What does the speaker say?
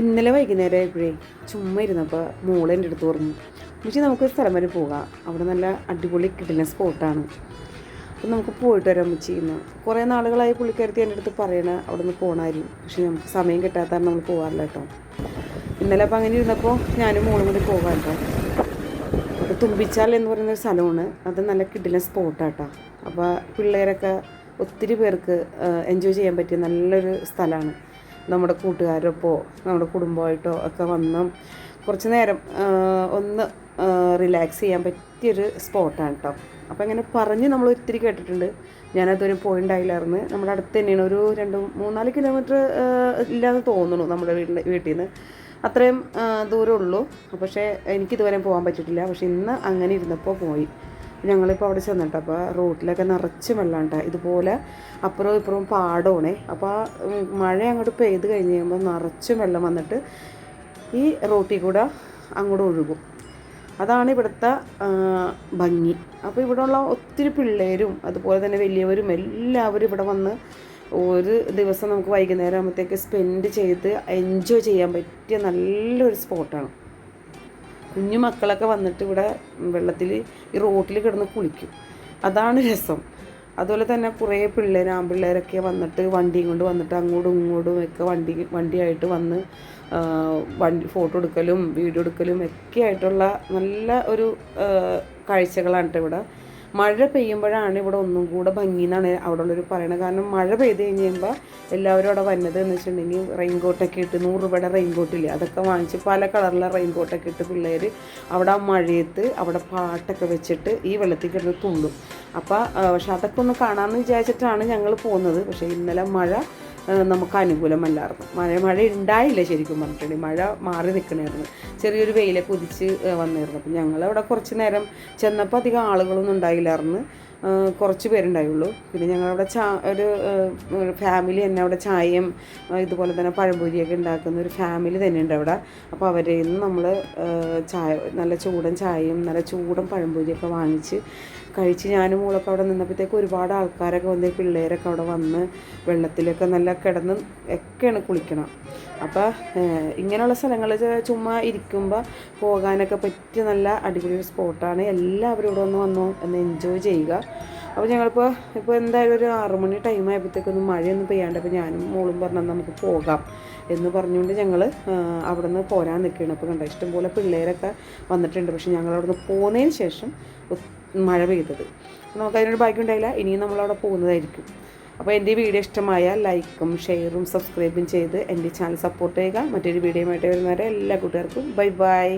ഇന്നലെ വൈകുന്നേരം ആയപ്പോഴേ ചുമ്മാ ഇരുന്നപ്പോൾ മോൾ എന്റെ അടുത്ത് പറഞ്ഞു പക്ഷേ നമുക്ക് സ്ഥലം വരെ പോകാം. അവിടെ നല്ല അടിപൊളി കിട്ടുന്ന സ്പോട്ടാണ്. അപ്പം നമുക്ക് പോയിട്ട് വരാൻ ചെയ്യുന്നു കുറേ നാളുകളായി പുള്ളിക്കാരത്തി എന്റെ അടുത്ത് പറയണ അവിടെ നിന്ന് പോകണമായിരുന്നു പക്ഷേ നമുക്ക് സമയം കിട്ടാത്തതാണ് നമ്മൾ പോകാറില്ല കേട്ടോ. ഇന്നലെ അപ്പം അങ്ങനെ ഇരുന്നപ്പോൾ ഞാനും മോളും കൂടി പോകാം കേട്ടോ. അപ്പോൾ തുമ്പിച്ചാൽ എന്ന് പറയുന്ന ഒരു സ്ഥലമാണ്. അത് നല്ല കിടിലൻ സ്പോട്ടാട്ടോ അപ്പോൾ പിള്ളേരൊക്കെ ഒത്തിരി പേർക്ക് എൻജോയ് ചെയ്യാൻ പറ്റിയ നല്ലൊരു സ്ഥലമാണ്. നമ്മുടെ കൂട്ടുകാരൊപ്പോ നമ്മുടെ കുടുംബമായിട്ടോ ഒക്കെ വന്ന് കുറച്ച് നേരം ഒന്ന് റിലാക്സ് ചെയ്യാൻ പറ്റിയൊരു സ്പോട്ടാണ് കേട്ടോ അപ്പോൾ ഇങ്ങനെ പറഞ്ഞ് നമ്മൾ ഒത്തിരി കേട്ടിട്ടുണ്ട്. ഞാനതൊരു പോയിണ്ടായില്ലായിരുന്നു. നമ്മുടെ അടുത്ത് തന്നെയാണ് ഒരു രണ്ട് മൂന്നാൽ കിലോമീറ്റർ ഇല്ലാന്ന് തോന്നുന്നു നമ്മുടെ വീട്ടിൽ വീട്ടിൽ നിന്ന് അത്രയും ദൂരമുള്ളൂ. പക്ഷേ എനിക്കിതുവരെ പോകാൻ പറ്റിയിട്ടില്ല. പക്ഷെ ഇന്ന് അങ്ങനെ ഇരുന്നപ്പോൾ പോയി. ഞങ്ങളിപ്പോൾ അവിടെ ചെന്നിട്ട് അപ്പോൾ റോട്ടിലൊക്കെ നിറച്ച് വെള്ളം കേട്ടോ ഇതുപോലെ അപ്പുറവും ഇപ്പുറവും പാടമാണേ അപ്പോൾ മഴ അങ്ങോട്ട് പെയ്ത് കഴിഞ്ഞ് കഴിയുമ്പോൾ നിറച്ചും വെള്ളം വന്നിട്ട് ഈ റോട്ടിൽ കൂടെ അങ്ങോട്ട് ഒഴുകും. അതാണ് ഇവിടുത്തെ ഭംഗി. അപ്പോൾ ഇവിടെയുള്ള ഒത്തിരി പിള്ളേരും അതുപോലെ തന്നെ വലിയവരും എല്ലാവരും ഇവിടെ വന്ന് ഒരു ദിവസം നമുക്ക് വൈകുന്നേരം ആകുമ്പോഴത്തേക്ക് സ്പെൻഡ് ചെയ്ത് എൻജോയ് ചെയ്യാൻ പറ്റിയ നല്ലൊരു സ്പോട്ടാണ് കുഞ്ഞു മക്കളൊക്കെ വന്നിട്ട് ഇവിടെ വെള്ളത്തിൽ ഈ റോട്ടിൽ കിടന്ന് കുളിക്കും. അതാണ് രസം. അതുപോലെ തന്നെ കുറേ പിള്ളേർ ആൺപിള്ളേരൊക്കെ വന്നിട്ട് വണ്ടിയും കൊണ്ട് വന്നിട്ട് അങ്ങോട്ടും ഇങ്ങോട്ടും ഒക്കെ വണ്ടി വണ്ടിയായിട്ട് വന്ന് വണ്ടി ഫോട്ടോ എടുക്കലും വീഡിയോ എടുക്കലും ഒക്കെ ആയിട്ടുള്ള നല്ല ഒരു കാഴ്ചകളാണ് ഇവിടെ. മഴ പെയ്യുമ്പോഴാണ് ഇവിടെ ഒന്നും കൂടെ ഭംഗി എന്നാണ് അവിടെ ഉള്ളവർ പറയുന്നത്. കാരണം മഴ പെയ്ത് കഴിഞ്ഞ് കഴിയുമ്പോൾ എല്ലാവരും അവിടെ വന്നത് എന്ന് വെച്ചിട്ടുണ്ടെങ്കിൽ റെയിൻകോട്ടൊക്കെ ഇട്ട് നൂറ് രൂപയുടെ റെയിൻകോട്ടില്ലേ അതൊക്കെ വാങ്ങിച്ച് പല കളറിലെ റെയിൻകോട്ടൊക്കെ ഇട്ട് പിള്ളേർ അവിടെ ആ മഴയത്ത് അവിടെ പാട്ടൊക്കെ വെച്ചിട്ട് ഈ വെള്ളത്തിൽ കിടന്ന് തുള്ളും. അപ്പോൾ പക്ഷെ അതൊക്കെ ഒന്ന് കാണാമെന്ന് വിചാരിച്ചിട്ടാണ് ഞങ്ങൾ പോകുന്നത്. പക്ഷേ ഇന്നലെ മഴ നമുക്ക് അനുകൂലമല്ലായിരുന്നു. മഴ മഴ ഉണ്ടായില്ല ശരിക്കും പറഞ്ഞിട്ടുണ്ടെങ്കിൽ. മഴ മാറി നിൽക്കണമായിരുന്നു ചെറിയൊരു വെയിലൊക്കെ ഉദിച്ച് വന്നിരുന്നു. അപ്പം ഞങ്ങളവിടെ കുറച്ച് നേരം ചെന്നപ്പോൾ അധികം ആളുകളൊന്നും ഉണ്ടായില്ലായിരുന്നു. കുറച്ച് പേരുണ്ടായുള്ളൂ. പിന്നെ ഞങ്ങളവിടെ ചാ ഒരു ഫാമിലി തന്നെ അവിടെ ചായയും ഇതുപോലെ തന്നെ പഴംപൊരിയൊക്കെ ഉണ്ടാക്കുന്ന ഒരു ഫാമിലി തന്നെ ഉണ്ട് അവിടെ. അപ്പോൾ അവരിൽ നിന്ന് നമ്മൾ ചായ നല്ല ചൂടൻ ചായയും നല്ല ചൂടൻ പഴംപൊരിയൊക്കെ വാങ്ങിച്ച് കഴിച്ച് ഞാനും മോളൊക്കെ അവിടെ നിന്നപ്പോഴത്തേക്ക് ഒരുപാട് ആൾക്കാരൊക്കെ വന്ന് പിള്ളേരൊക്കെ അവിടെ വന്ന് വെള്ളത്തിലൊക്കെ നല്ല കിടന്ന് ഒക്കെയാണ് കുളിക്കണം. അപ്പോൾ ഇങ്ങനെയുള്ള സ്ഥലങ്ങളിൽ ചുമ്മാ ഇരിക്കുമ്പോൾ പോകാനൊക്കെ പറ്റിയ നല്ല അടിപൊളി സ്പോട്ടാണ് എല്ലാവരും ഇവിടെ ഒന്ന് വന്നു ഒന്ന് എൻജോയ് ചെയ്യുക. അപ്പോൾ ഞങ്ങളിപ്പോൾ ഇപ്പോൾ എന്തായാലും ഒരു ആറു മണി ടൈം ആയപ്പോഴത്തേക്കൊന്നും മഴയൊന്നും പെയ്യാണ്ട് അപ്പോൾ ഞാനും മോളും പറഞ്ഞാൽ നമുക്ക് പോകാം എന്ന് പറഞ്ഞുകൊണ്ട് ഞങ്ങൾ അവിടെ നിന്ന് പോരാൻ നിൽക്കുകയാണ്. അപ്പോൾ കണ്ട ഇഷ്ടംപോലെ പിള്ളേരൊക്കെ വന്നിട്ടുണ്ട്. പക്ഷേ ഞങ്ങൾ അവിടെ നിന്ന് പോകുന്നതിന് ശേഷം മഴ പെയ്തത്. നമുക്ക് അതിനൊരു ഭാഗ്യം ഉണ്ടായില്ല. ഇനിയും നമ്മളവിടെ പോകുന്നതായിരിക്കും. അപ്പോൾ എന്റെ വീഡിയോ ഇഷ്ടമായ ലൈക്കും ഷെയറും സബ്സ്ക്രൈബും ചെയ്ത് എന്റെ ചാനൽ സപ്പോർട്ട് ചെയ്യുക. മറ്റൊരു വീഡിയോയുമായിട്ട് വരുന്നവരെ എല്ലാ കൂട്ടുകാർക്കും ബൈ ബൈ.